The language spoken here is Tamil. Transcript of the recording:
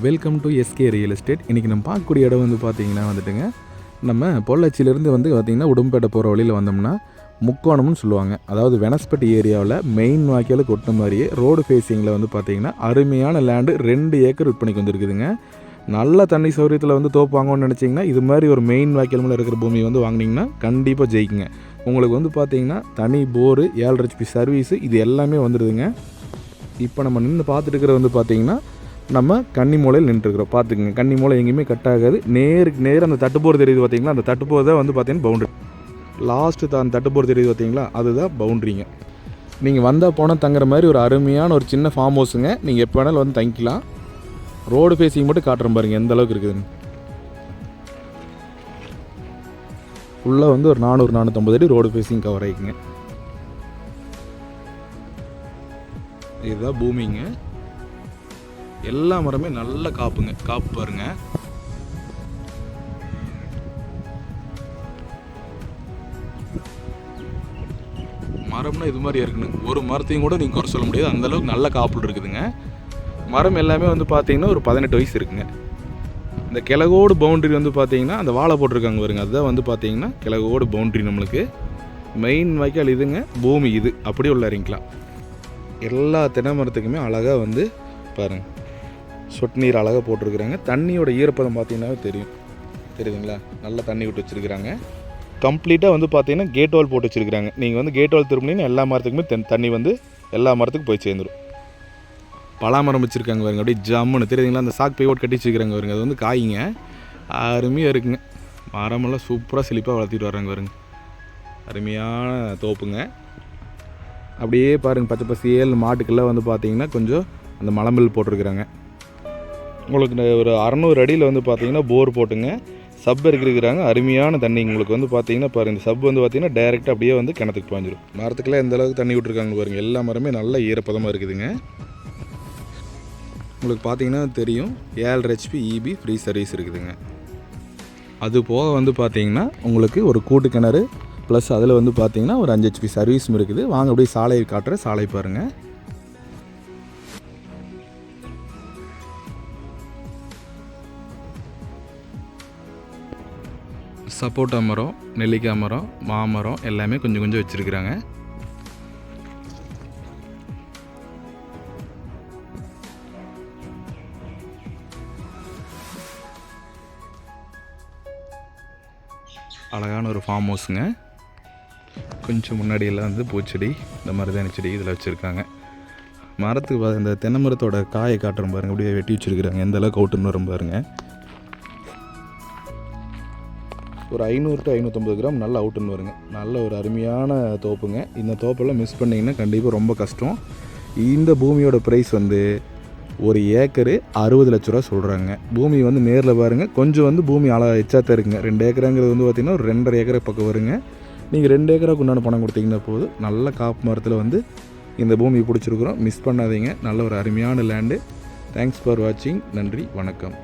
Welcome to SK real estate இன்றைக்கி நம்ம பார்க்கக்கூடிய இடம் வந்து பார்த்திங்கன்னா வந்துட்டுங்க நம்ம பொள்ளாச்சியிலேருந்து வந்து பார்த்திங்கன்னா உடம்பேட்டை போகிற வழியில் வந்தோம்னா முக்கோணம்னு சொல்லுவாங்க. அதாவது வெனஸ்பட்டி ஏரியாவில் மெயின் வாய்க்கால் கொட்டின மாதிரியே ரோடு ஃபேஸிங்கில் வந்து பார்த்திங்கன்னா அருமையான லேண்டு ரெண்டு ஏக்கர் விற்பனைக்கு வந்துருக்குதுங்க. நல்ல தண்ணி சௌகரியத்தில் வந்து தோப்பு வாங்கணும்னு நினச்சிங்கன்னா இது மாதிரி ஒரு மெயின் வாக்கியல் மேலே இருக்கிற பூமி வந்து வாங்கினீங்கன்னா கண்டிப்பாக ஜெயிக்குங்க. உங்களுக்கு வந்து பார்த்தீங்கன்னா தனி போரு ஏழு ஹெச்பி சர்வீஸு இது எல்லாமே வந்துடுதுங்க இப்போ நம்ம நின்று பார்த்துட்டு இருக்கிறது வந்து பார்த்தீங்கன்னா நம்ம கன்னி மூலையில் நின்றுருக்குறோம். பார்த்துக்குங்க கன்னி மூலை எங்கேயுமே கட் ஆகாது. நேருக்கு நேர் அந்த தட்டுப்போர் தெரியுது பார்த்தீங்களா? அந்த தட்டுப்போர் தான் வந்து பார்த்தீங்கன்னா பவுண்டரி லாஸ்ட்டு தான் அந்த தட்டுப்போர் தெரியுது பார்த்தீங்களா? அதுதான் பவுண்ட்ரிங்க நீங்கள் வந்தால் போனால் தங்குற மாதிரி ஒரு அருமையான ஒரு சின்ன ஃபார்ம் ஹவுஸுங்க நீங்கள் எப்போ வேணாலும் வந்து தங்கிக்கலாம். ரோடு ஃபேஸிங் மட்டும் காட்டுறேன் பாருங்கள் எந்த அளவுக்கு இருக்குதுன்னு ஃபுல்லாக வந்து ஒரு நானூறு நானூற்றம்பது அடி ரோடு ஃபேஸிங் கவர் ஆகிக்குங்க இதுதான் பூமிங்க. எல்லா மரமே நல்ல காப்புங்க. காப்பு பாருங்க. மரம்னா இது மாதிரி இருக்குன்னு ஒரு மரத்தையும் கூட நீங்கள் குறை சொல்ல முடியாது. அந்த அளவுக்கு நல்ல காப்பு இருக்குதுங்க. மரம் எல்லாமே வந்து பார்த்தீங்கன்னா ஒரு பதினெட்டு வயசு இருக்குங்க. இந்த கிழகோடு பவுண்ட்ரி வந்து பார்த்தீங்கன்னா அந்த வாழை போட்டிருக்காங்க பாருங்க. அதுதான் வந்து பார்த்தீங்கன்னா கிழகோடு பவுண்ட்ரி நம்மளுக்கு. மெயின் வாய்க்கால் இதுங்க. பூமி இது. அப்படி உள்ள இறங்கிக்கலாம். எல்லா தென்னை மரத்துக்குமே அழகாக வந்து பாருங்க. சொட்டு நீர் அழகாக போட்டிருக்கிறாங்க. தண்ணியோட ஈரப்பதம் பார்த்தீங்கன்னா தெரியும். தெரியுதுங்களா? நல்லா தண்ணி விட்டு வச்சுருக்கிறாங்க. கம்ப்ளீட்டாக வந்து பார்த்தீங்கன்னா கேட் வால் போட்டு வச்சுருக்கிறாங்க. நீங்கள் வந்து கேட் வால் திரும்பினீங்கன்னா எல்லா மரத்துக்குமே தென் தண்ணி வந்து எல்லா மரத்துக்கும் போய் சேர்ந்துடும் பலாமரம் வச்சுருக்காங்க பாருங்க. அப்படியே ஜம்முன்னு. தெரியுதுங்களா? அந்த சாக் பைவோட் கட்டி வச்சுருக்கிறாங்க பாருங்க. அது வந்து காய்ங்க. அருமையாக இருக்குங்க. மரமெல்லாம் சூப்பராக செழிப்பாக வளர்த்திட்டு வர்றாங்க பாருங்க. அருமையான தோப்புங்க. அப்படியே பாருங்கள் பச்சை பசியல் மாட்டுக்கெல்லாம் வந்து பார்த்தீங்கன்னா கொஞ்சம் அந்த மலம்பில் போட்டிருக்கிறாங்க. உங்களுக்கு ஒரு அறநூறு அடியில் வந்து பார்த்தீங்கன்னா போர் போட்டுங்க. சப் இருக்கிறாங்க அருமையான தண்ணி உங்களுக்கு வந்து பார்த்தீங்கன்னா பாருங்கள் இந்த சப் வந்து பார்த்தீங்கன்னா டைரெக்டாக அப்படியே வந்து கிணத்துக்கு பாஞ்சிடும் மரத்துக்கெல்லாம் எந்த அளவுக்கு தண்ணி விட்டுருக்காங்க பாருங்கள் எல்லா மரமே நல்ல ஈரப்பதமாக இருக்குதுங்க. உங்களுக்கு பார்த்தீங்கன்னா தெரியும். ஏழு ஹெச்பி இபி ஃப்ரீ சர்வீஸ் இருக்குதுங்க. அது போக வந்து பார்த்தீங்கன்னா உங்களுக்கு ஒரு கூட்டு கிணறு ப்ளஸ் அதில் வந்து பார்த்தீங்கன்னா ஒரு அஞ்சு ஹெச்பி சர்வீஸும் இருக்குது. வாங்க அப்படியே சாலையை காட்டுற சாலை பாருங்கள் சப்போட்டா மரம் நெல்லிக்காய் மரம் மாமரம் எல்லாமே கொஞ்சம் கொஞ்சம் வச்சுருக்குறாங்க. அழகான ஒரு ஃபார்ம் ஹவுஸுங்க கொஞ்சம் முன்னாடியெல்லாம் வந்து பூச்செடி இந்த மருதாணி செடி இதில் வச்சுருக்காங்க. மரத்துக்கு இந்த தென்னை மரத்தோட காயை காட்டுறோம் பாருங்க. அப்படியே வெட்டி வச்சுருக்குறாங்க. எந்த அளவுக்கு அவுட்டுன்னு வரும் பாருங்கள் ஒரு ஐநூறு டு ஐநூற்றம்பது கிராம் நல்ல அவுட்டுன்னு வருங்க. நல்ல ஒரு அருமையான தோப்புங்க. இந்த தோப்பெல்லாம் மிஸ் பண்ணிங்கன்னா கண்டிப்பாக ரொம்ப கஷ்டம். இந்த பூமியோட ப்ரைஸ் வந்து ஒரு ஏக்கரு அறுபது லட்ச ரூபா சொல்கிறாங்க பூமி வந்து நேரில் பாருங்கள் கொஞ்சம் வந்து பூமி அள எச்சாத்தான் இருக்குங்க ரெண்டு ஏக்கராங்கிறது வந்து பார்த்திங்கன்னா ஒரு ரெண்டரை ஏக்கரை பக்கம் வருங்க. நீங்கள் ரெண்டு ஏக்கராக்கு உண்டான பணம் கொடுத்தீங்கன்னா போதும். நல்ல காப்பு மரத்தில் வந்து இந்த பூமி பிடிச்சிருக்குறோம். மிஸ் பண்ணாதீங்க. நல்ல ஒரு அருமையான லேண்டு தேங்க்ஸ் ஃபார் வாட்சிங் நன்றி. வணக்கம்.